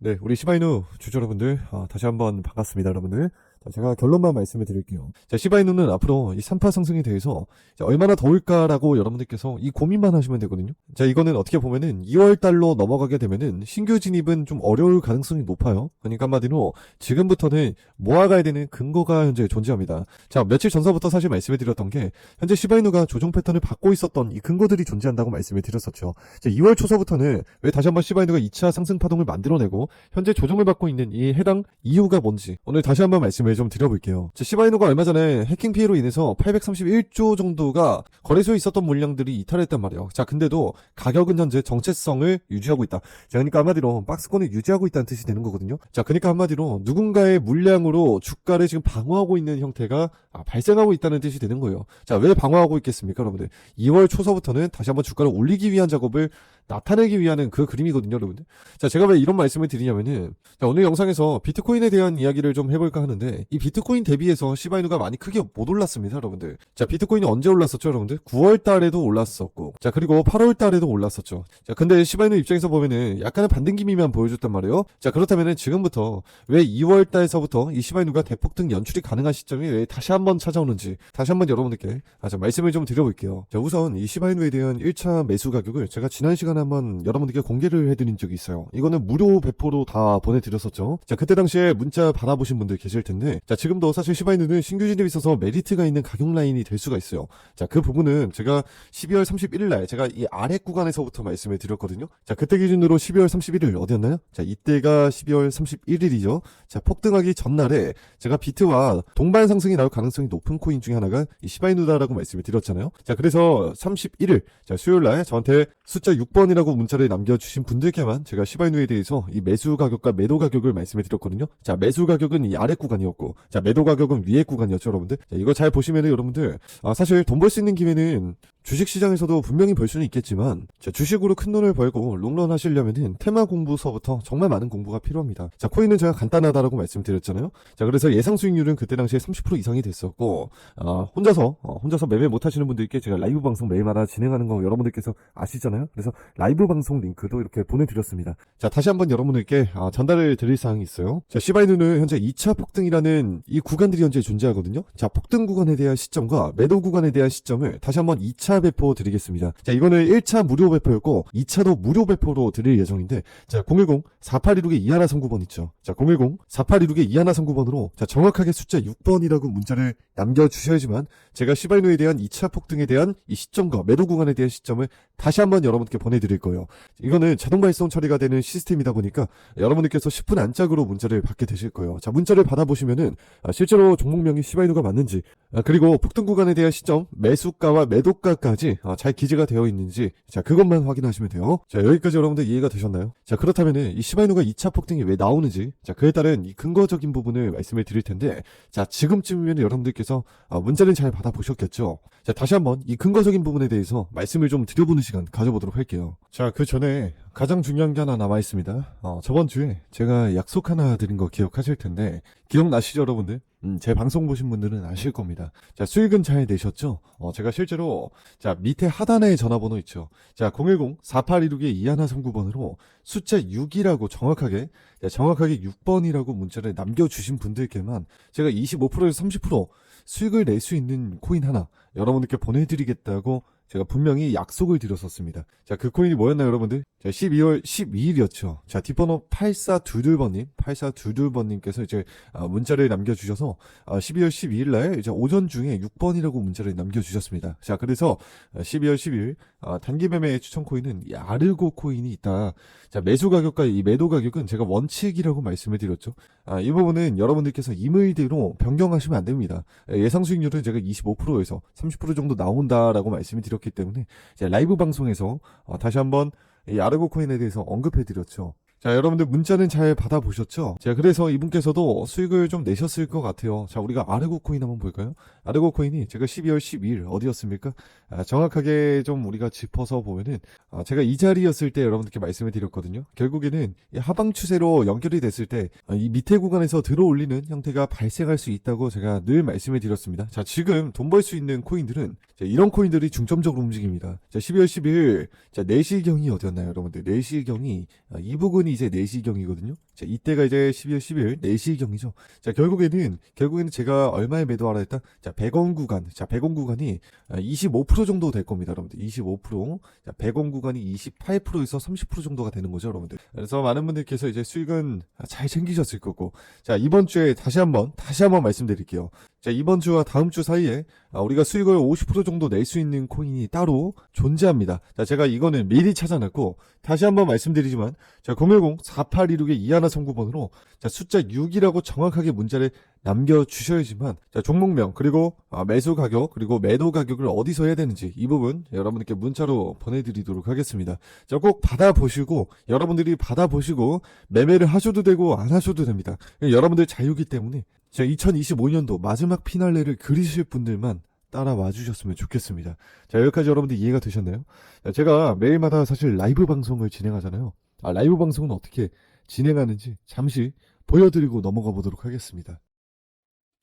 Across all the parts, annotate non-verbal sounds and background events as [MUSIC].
네, 우리 시바이누 주주 여러분들, 아, 다시 한번 반갑습니다, 여러분들. 자, 제가 결론만 말씀을 드릴게요. 자, 시바이누는 앞으로 이 3파 상승에 대해서 자, 얼마나 더울까라고 여러분들께서 이 고민만 하시면 되거든요. 자, 이거는 어떻게 보면은 2월 달로 넘어가게 되면은 신규 진입은 좀 어려울 가능성이 높아요. 그러니까 한마디로 지금부터는 모아가야 되는 근거가 현재 존재합니다. 자, 며칠 전서부터 사실 말씀을 드렸던 게 현재 시바이누가 조정 패턴을 받고 있었던 이 근거들이 존재한다고 말씀을 드렸었죠. 자, 2월 초서부터는 왜 다시 한번 시바이누가 2차 상승 파동을 만들어내고 현재 조정을 받고 있는 이 해당 이유가 뭔지 오늘 다시 한번 말씀을 좀 드려볼게요. 자, 시바이누가 얼마 전에 해킹 피해로 인해서 831조 정도가 거래소에 있었던 물량들이 이탈했단 말이에요. 자, 근데도 가격은 현재 정체성을 유지하고 있다. 자, 그러니까 한마디로 박스권을 유지하고 있다는 뜻이 되는 거거든요. 자, 그러니까 한마디로 누군가의 물량으로 주가를 지금 방어하고 있는 형태가 아, 발생하고 있다는 뜻이 되는 거예요. 자, 왜 방어하고 있겠습니까, 여러분들? 2월 초서부터는 다시 한번 주가를 올리기 위한 작업을 나타내기 위한 그 그림이거든요, 여러분들. 자, 제가 왜 이런 말씀을 드리냐면은, 자, 오늘 영상에서 비트코인에 대한 이야기를 좀 해볼까 하는데, 이 비트코인 대비해서 시바이누가 많이 크게 못 올랐습니다, 여러분들. 자, 비트코인이 언제 올랐었죠, 여러분들? 9월 달에도 올랐었고, 자, 그리고 8월 달에도 올랐었죠. 자, 근데 시바이누 입장에서 보면은 약간의 반등기미만 보여줬단 말이에요. 자, 그렇다면은 지금부터 왜 2월 달에서부터 이 시바이누가 대폭등 연출이 가능한 시점이 왜 다시 한번 찾아오는지, 다시 한번 여러분들께 아, 자, 말씀을 좀 드려볼게요. 자, 우선 이 시바이누에 대한 1차 매수 가격을 제가 지난 시간에 한번 여러분들께 공개를 해드린 적이 있어요. 이거는 무료 배포로 다 보내드렸었죠. 자, 그때 당시에 문자 받아보신 분들 계실 텐데, 자, 지금도 사실 시바이누는 신규 진입이 있어서 메리트가 있는 가격 라인이 될 수가 있어요. 자, 그 부분은 제가 12월 31일 날 제가 이 아래 구간에서부터 말씀을 드렸거든요. 자, 그때 기준으로 12월 31일 어디였나요? 자, 이때가 12월 31일이죠. 자, 폭등하기 전날에 제가 비트와 동반 상승이 나올 가능성이 높은 코인 중에 하나가 이 시바이누다라고 말씀을 드렸잖아요. 자, 그래서 31일, 자, 수요일 날 저한테 숫자 6번 이라고 문자를 남겨주신 분들께만 제가 시바이누에 대해서 이 매수 가격과 매도 가격을 말씀을 드렸거든요. 자, 매수 가격은 이 아래 구간이었고, 자, 매도 가격은 위에 구간이었죠, 여러분들. 자, 이거 잘 보시면은 여러분들, 아, 사실 돈 벌 수 있는 기회는 주식시장에서도 분명히 벌 수는 있겠지만 자, 주식으로 큰 돈을 벌고 롱런 하시려면은 테마 공부서부터 정말 많은 공부가 필요합니다. 자 코인은 제가 간단하다라고 말씀드렸잖아요. 자 그래서 예상 수익률은 그때 당시에 30% 이상이 됐었고 아, 혼자서 어, 혼자서 매매 못 하시는 분들께 제가 라이브 방송 매일마다 진행하는 거 여러분들께서 아시잖아요. 그래서 라이브 방송 링크도 이렇게 보내드렸습니다. 자 다시 한번 여러분들께 아, 전달을 드릴 사항이 있어요. 자 시바이누는 현재 2차 폭등이라는 이 구간들이 현재 존재하거든요. 자 폭등 구간에 대한 시점과 매도 구간에 대한 시점을 다시 한번 2차 배포 드리겠습니다. 자, 이거는 1차 무료 배포였고 2차도 무료 배포로 드릴 예정인데 자, 010-4816의 이하나 선구번 있죠. 자, 010-4816의 이하나 선구번으로 자, 정확하게 숫자 6번이라고 문자를 남겨 주셔야지만 제가 시바이누에 대한 2차 폭등에 대한 이 시점과 매도 구간에 대한 시점을 다시 한번 여러분께 보내드릴 거예요. 이거는 자동 발송 처리가 되는 시스템이다 보니까 여러분들께서 10분 안짝으로 문자를 받게 되실 거예요. 자, 문자를 받아보시면은 아, 실제로 종목명이 시바이누가 맞는지 아, 그리고 폭등 구간에 대한 시점, 매수가와 매도가까지 아, 잘 기재가 되어 있는지 자 그것만 확인하시면 돼요. 자 여기까지 여러분들 이해가 되셨나요? 자 그렇다면은 이 시바이누가 2차 폭등이 왜 나오는지 자 그에 따른 이 근거적인 부분을 말씀을 드릴 텐데 자 지금쯤이면 여러분들께서 아, 문자를 잘 받아보셨겠죠? 자 다시 한번 이 근거적인 부분에 대해서 말씀을 좀 드려보는 시간 가져보도록 할게요. 자 그 전에 가장 중요한 게 하나 남아 있습니다. 어, 저번 주에 제가 약속 하나 드린 거 기억하실 텐데 기억나시죠 여러분들? 음, 제 방송 보신 분들은 아실 겁니다. 자, 수익은 잘 내셨죠? 어, 제가 실제로, 자, 밑에 하단에 전화번호 있죠? 자, 010-4816의 이하나 선구번으로 숫자 6이라고 정확하게, 자, 정확하게 6번이라고 문자를 남겨 주신 분들께만 제가 25%에서 30% 수익을 낼 수 있는 코인 하나 여러분들께 보내 드리겠다고 제가 분명히 약속을 드렸었습니다. 자, 그 코인이 뭐였나요, 여러분들? 자, 12월 12일이었죠. 자, 뒷번호 8422번님, 8422번님께서 이제 아, 문자를 남겨주셔서 아, 12월 12일 날 이제 오전 중에 6번이라고 문자를 남겨주셨습니다. 자, 그래서 아, 12월 10일 아, 단기 매매 추천 코인은 이 아르고 코인이 있다. 자, 매수 가격과 이 매도 가격은 제가 원칙이라고 말씀을 드렸죠. 아, 이 부분은 여러분들께서 임의대로 변경하시면 안 됩니다. 예, 예상 수익률은 제가 25%에서 30% 정도 나온다라고 말씀을 드렸 기 때문에 라이브 방송에서 어, 다시 한번 이 아르고 코인에 대해서 언급해 드렸죠. 자, 여러분들 문자는 잘 받아보셨죠? 자, 그래서 이분께서도 수익을 좀 내셨을 것 같아요. 자, 우리가 아르고 코인 한번 볼까요? 아르고 코인이 제가 12월 12일 어디였습니까? 아, 정확하게 좀 우리가 짚어서 보면은 아, 제가 이 자리였을 때 여러분들께 말씀을 드렸거든요. 결국에는 이 하방 추세로 연결이 됐을 때 이 밑에 구간에서 들어올리는 형태가 발생할 수 있다고 제가 늘 말씀을 드렸습니다. 자, 지금 돈 벌 수 있는 코인들은 자, 이런 코인들이 중점적으로 움직입니다. 자, 12월 10일 자, 4시경이 어디였나요, 여러분들? 4시경이 이 부분이 지금이 이제 4시경이거든요. 자, 이때가 이제 12월 10일 4시경이죠. 자, 결국에는, 결국에는 제가 얼마에 매도하라 했다? 자, 100원 구간. 자, 100원 구간이 25% 정도 될 겁니다, 여러분들. 25%. 자, 100원 구간이 28%에서 30% 정도가 되는 거죠, 여러분들. 그래서 많은 분들께서 이제 수익은 잘 챙기셨을 거고. 자, 이번 주에 다시 한번, 다시 한번 말씀드릴게요. 자, 이번 주와 다음 주 사이에 아, 우리가 수익을 50% 정도 낼 수 있는 코인이 따로 존재합니다. 자, 제가 이거는 미리 찾아놨고, 다시 한번 말씀드리지만, 자, 010-4826의 이하나 선구번으로, 자, 숫자 6이라고 정확하게 문자를 남겨 주셔야지만, 자, 종목명, 그리고 아, 매수 가격, 그리고 매도 가격을 어디서 해야 되는지, 이 부분 여러분께 문자로 보내 드리도록 하겠습니다. 자, 꼭 받아 보시고, 여러분들이 받아 보시고, 매매를 하셔도 되고, 안 하셔도 됩니다. 여러분들 자유기 때문에, 자, 2025년도 마지막 피날레를 그리실 분들만 따라와 주셨으면 좋겠습니다. 자, 여기까지 여러분들 이해가 되셨나요? 자, 제가 매일마다 사실 라이브 방송을 진행하잖아요. 아, 라이브 방송은 어떻게 진행하는지 잠시 보여드리고 넘어가 보도록 하겠습니다.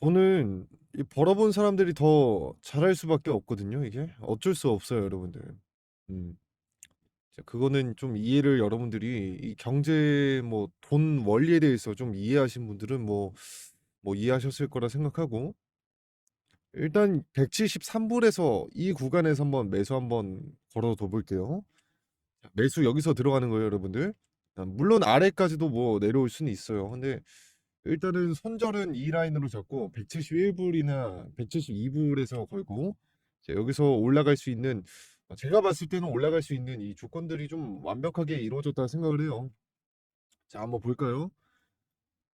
돈은 이 벌어본 사람들이 더 잘할 수밖에 없거든요, 이게. 어쩔 수 없어요, 여러분들. 음. 자, 그거는 좀 이해를 여러분들이 이 경제 뭐 돈 원리에 대해서 좀 이해하신 분들은 뭐, 뭐 이해하셨을 거라 생각하고 일단 173불에서 이 구간에서 한번 매수 한번 걸어둬 볼게요. 자, 매수 여기서 들어가는 거예요, 여러분들. 아, 물론 아래까지도 뭐 내려올 수는 있어요. 근데 일단은 손절은 이 라인으로 잡고 171불이나 172불에서 걸고 자, 여기서 올라갈 수 있는 어, 제가 봤을 때는 올라갈 수 있는 이 조건들이 좀 완벽하게 이루어졌다 생각을 해요. 자, 한번 볼까요?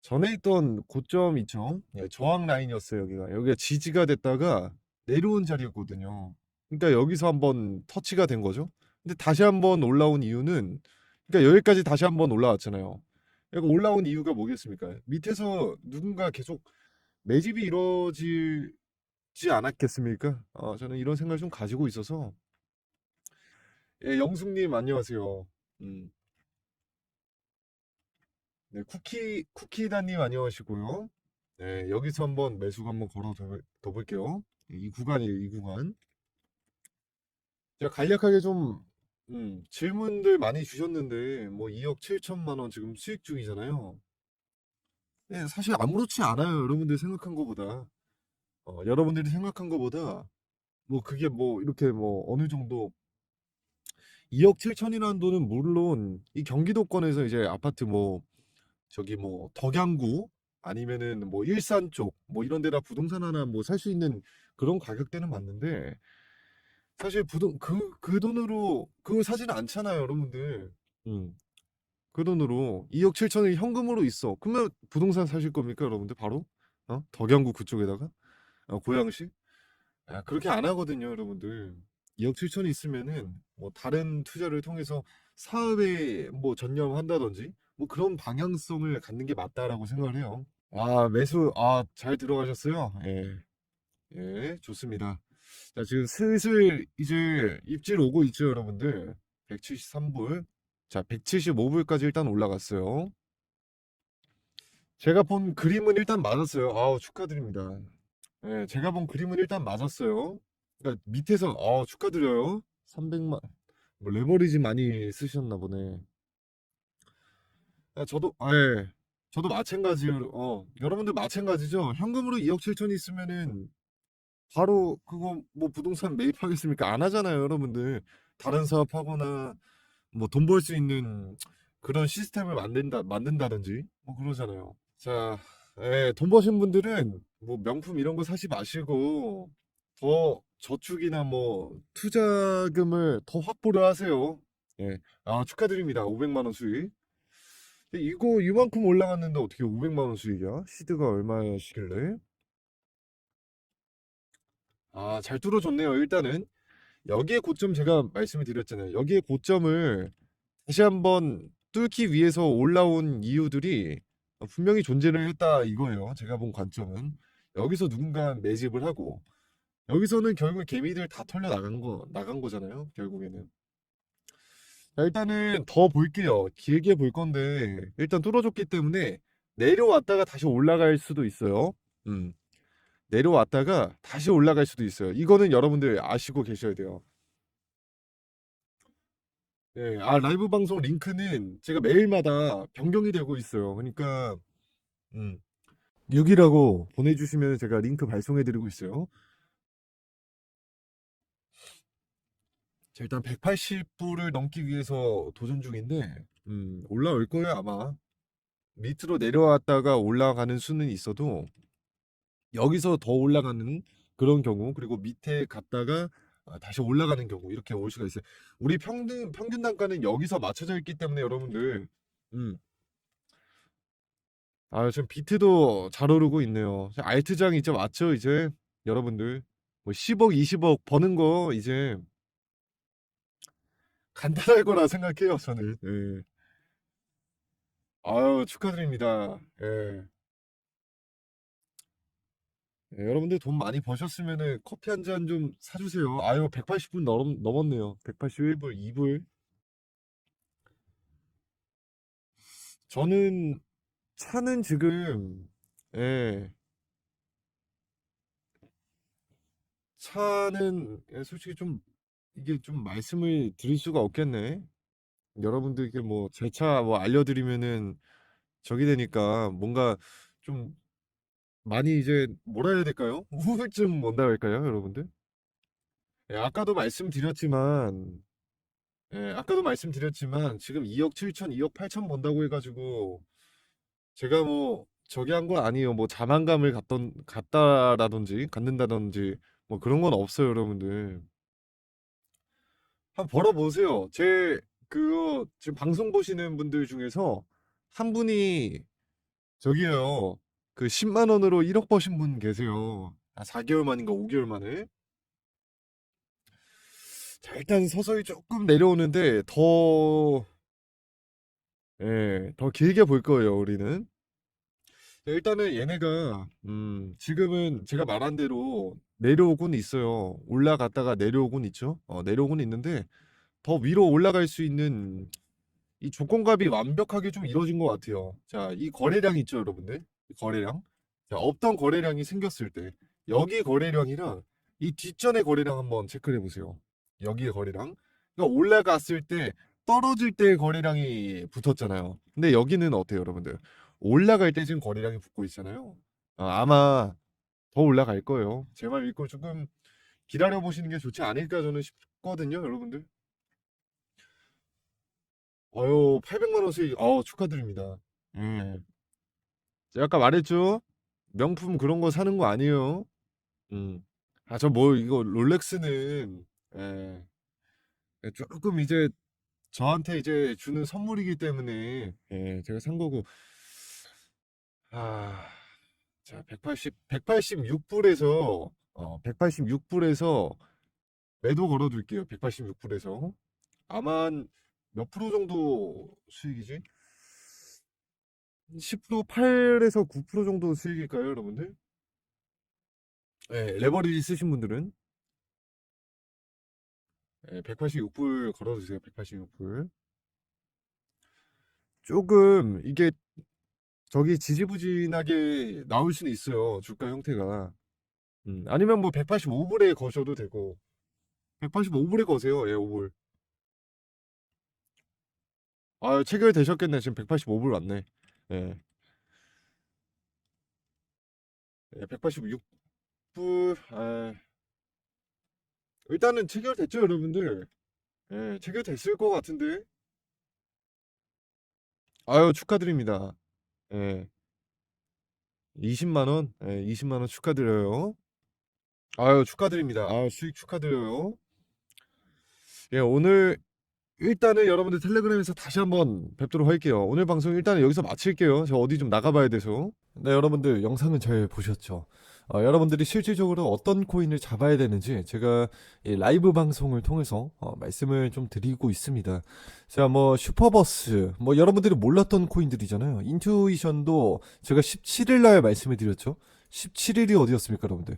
전에 있던 고점 있죠? 예, 저항 라인이었어요, 여기가. 여기가 지지가 됐다가 내려온 자리였거든요. 그러니까 여기서 한번 터치가 된 거죠. 근데 다시 한번 올라온 이유는 그러니까 여기까지 다시 한번 올라왔잖아요. 그러니까 올라온 이유가 뭐겠습니까? 밑에서 누군가 계속 매집이 이루어지지 않았겠습니까? 어, 저는 이런 생각을 좀 가지고 있어서 예, 영숙님 안녕하세요. 음. 네, 쿠키 쿠키다님 안녕하시고요. 네, 여기서 한번 매수 한번 걸어 둬- 둬볼게요. 이 구간이에요, 이 구간. 제가 간략하게 좀 음, 질문들 많이 주셨는데 뭐 2억 7천만 원 지금 수익 중이잖아요. 네, 사실 아무렇지 않아요, 여러분들이 생각한 것보다. 어, 여러분들이 생각한 것보다 뭐 그게 뭐 이렇게 뭐 어느 정도 2억 7천이라는 돈은 물론 이 경기도권에서 이제 아파트 뭐 저기 뭐 덕양구 아니면은 뭐 일산 쪽 뭐 이런 데다 부동산 하나 뭐 살 수 있는 그런 가격대는 맞는데 사실 부동 그 그 돈으로 그거 사지는 않잖아요, 여러분들. 음. 그 돈으로 2억 7천이 현금으로 있어. 그러면 부동산 사실 겁니까, 여러분들? 바로? 어? 덕양구 그쪽에다가? 어, 고양시? 아, 그렇게 안 하거든요, 여러분들. 2억 7천이 있으면은 뭐 다른 투자를 통해서 사업에 뭐 전념한다든지 뭐 그런 방향성을 갖는 게 맞다라고 생각을 해요. 아, 매수, 아, 잘 들어가셨어요? 예, 예, 좋습니다. 자, 지금 슬슬 이제 입질 오고 있죠, 여러분들. 173불. 자, 175불까지 일단 올라갔어요. 제가 본 그림은 일단 맞았어요. 아우, 축하드립니다. 예, 제가 본 그림은 일단 맞았어요. 그러니까 밑에서, 아, 축하드려요. 300만, 뭐, 레버리지 많이 쓰셨나 보네. 아, 저도, 아, 예. 저도 마찬가지로, 어, 여러분들 마찬가지죠? 현금으로 2억 7천이 있으면은, 바로 그거 뭐 부동산 매입하겠습니까? 안 하잖아요, 여러분들. 다른 사업하거나, 뭐 돈 벌 수 있는 그런 시스템을 만든다, 만든다든지, 뭐 그러잖아요. 자, 예, 돈 버신 분들은 뭐 명품 이런 거 사지 마시고, 더 저축이나 뭐 투자금을 더 확보를 하세요. 예. 아, 축하드립니다. 500만 원 수익. 이거 이만큼 올라갔는데 어떻게 500만 원 수익이야? 시드가 얼마시길래? 아, 잘 뚫어줬네요. 일단은 여기에 고점 제가 말씀을 드렸잖아요. 여기에 고점을 다시 한번 뚫기 위해서 올라온 이유들이 분명히 존재를 했다 이거예요. 제가 본 관점은 여기서 누군가 매집을 하고 여기서는 결국 개미들 다 털려 나간 거 나간 거잖아요. 결국에는. 자, 일단은 더 볼게요. 길게 볼 건데 일단 뚫어줬기 때문에 내려왔다가 다시 올라갈 수도 있어요. 음. 내려왔다가 다시 올라갈 수도 있어요. 이거는 여러분들 아시고 계셔야 돼요. 예, 아, 라이브 방송 링크는 제가 매일마다 변경이 되고 있어요. 그러니까, 음, 6이라고 보내주시면 제가 링크 발송해드리고 있어요. 자, 일단 180불을 넘기 위해서 도전 중인데, 음, 올라올 거예요, 아마. 밑으로 내려왔다가 올라가는 수는 있어도, 여기서 더 올라가는 그런 경우, 그리고 밑에 갔다가 아, 다시 올라가는 경우, 이렇게 올 수가 있어요. 우리 평균, 평균 단가는 여기서 맞춰져 있기 때문에 여러분들, 음, 아, 지금 비트도 잘 오르고 있네요. 알트장 이제 맞죠, 이제? 여러분들. 뭐 10억, 20억 버는 거 이제 간단할 거라 생각해요, 저는. 예. 아유, 축하드립니다. 예. 예, 여러분들 돈 많이 버셨으면은 커피 한 잔 좀 사주세요. 아유, 180분 넘, 넘었네요. 181불, 2불. 저는 차는 지금, 예, 차는 예, 솔직히 좀, 이게 좀 말씀을 드릴 수가 없겠네. 여러분들께 뭐제차뭐 알려드리면은 저기 되니까 뭔가 좀 많이 이제 뭐라 해야 될까요? [LAUGHS] 우울증 온다 할까요, 여러분들? 예, 아까도 말씀드렸지만, 예, 아까도 말씀드렸지만 지금 2억 7천, 2억 8천 번다고 해가지고 제가 뭐 저기 한건 아니에요. 뭐 자만감을 갖던 갖다라든지 갖는다든지 뭐 그런 건 없어요, 여러분들. 한번 벌어보세요. 제 그거 지금 방송 보시는 분들 중에서 한 분이 저기요. 그 10만 원으로 1억 버신 분 계세요. 아, 4개월 만인가 5개월 만에. 자, 일단 서서히 조금 내려오는데 더, 예, 더 길게 볼 거예요, 우리는. 네, 일단은 얘네가, 음, 지금은 제가 말한 대로 내려오곤 있어요. 올라갔다가 내려오곤 있죠. 어, 내려오곤 있는데 더 위로 올라갈 수 있는 이 조건값이 완벽하게 좀 이루어진 것 같아요. 자, 이 거래량 있죠, 여러분들? 이 거래량. 자, 없던 거래량이 생겼을 때, 여기 거래량이랑 이 뒷전의 거래량 한번 체크해 보세요. 여기의 거래량. 그러니까 올라갔을 때, 떨어질 때 거래량이 붙었잖아요. 근데 여기는 어때요, 여러분들? 올라갈 때 지금 거래량이 붙고 있잖아요. 아, 아마 더 올라갈 거예요. 제 말 믿고 조금 기다려 보시는 게 좋지 않을까 저는 싶거든요, 여러분들. 아유, 800만 원 수익, 어 축하드립니다. 음. 제가 아까 말했죠? 명품 그런 거 사는 거 아니에요. 음. 아, 저 뭐, 이거 롤렉스는, 예, 예, 조금 이제 저한테 이제 주는 선물이기 때문에, 예, 제가 산 거고, 아, 자, 180, 186불에서, 어, 186불에서 매도 걸어둘게요. 186불에서. 아마 한몇 프로 정도 수익이지? 10% 8에서 9% 정도 수익일까요, 여러분들? 네, 레버리지 쓰신 분들은 네, 186불 걸어주세요. 186불. 조금 이게 저기 지지부진하게 나올 수는 있어요. 주가 형태가. 음, 아니면 뭐 185불에 거셔도 되고 185불에 거세요. 예, 5불. 아, 체결되셨겠네. 지금 185불 왔네. 예. 예, 186불. 아, 일단은 체결됐죠, 여러분들. 예, 체결됐을 것 같은데. 아유, 축하드립니다. 예. 20만 원? 예, 20만 원 축하드려요. 아유, 축하드립니다. 아, 수익 축하드려요. 예, 오늘 일단은 여러분들 텔레그램에서 다시 한번 뵙도록 할게요. 오늘 방송 일단은 여기서 마칠게요. 저 어디 좀 나가봐야 돼서. 네, 여러분들 영상은 잘 보셨죠? 어, 여러분들이 실질적으로 어떤 코인을 잡아야 되는지 제가 이 라이브 방송을 통해서 어, 말씀을 좀 드리고 있습니다. 자, 뭐 슈퍼버스, 뭐 여러분들이 몰랐던 코인들이잖아요. 인투이션도 제가 17일 날 말씀을 드렸죠. 17일이 어디였습니까, 여러분들?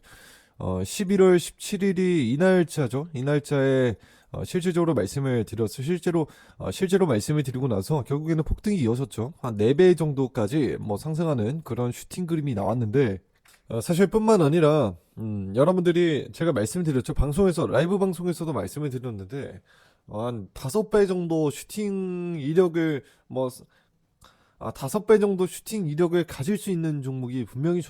어, 11월 17일이 이 날짜죠. 이 날짜에 어, 실질적으로 말씀을 드렸어. 실제로 어, 실제로 말씀을 드리고 나서 결국에는 폭등이 이어졌죠. 한 4배 정도까지 뭐 상승하는 그런 슈팅 그림이 나왔는데 어, 어, 사실 뿐만 아니라 음, 여러분들이 제가 말씀드렸죠. 방송에서 라이브 방송에서도 말씀을 드렸는데 어, 한 다섯 배 정도 슈팅 이력을 뭐 아, 다섯 배 정도 슈팅 이력을 가질 수 있는 종목이 분명히 존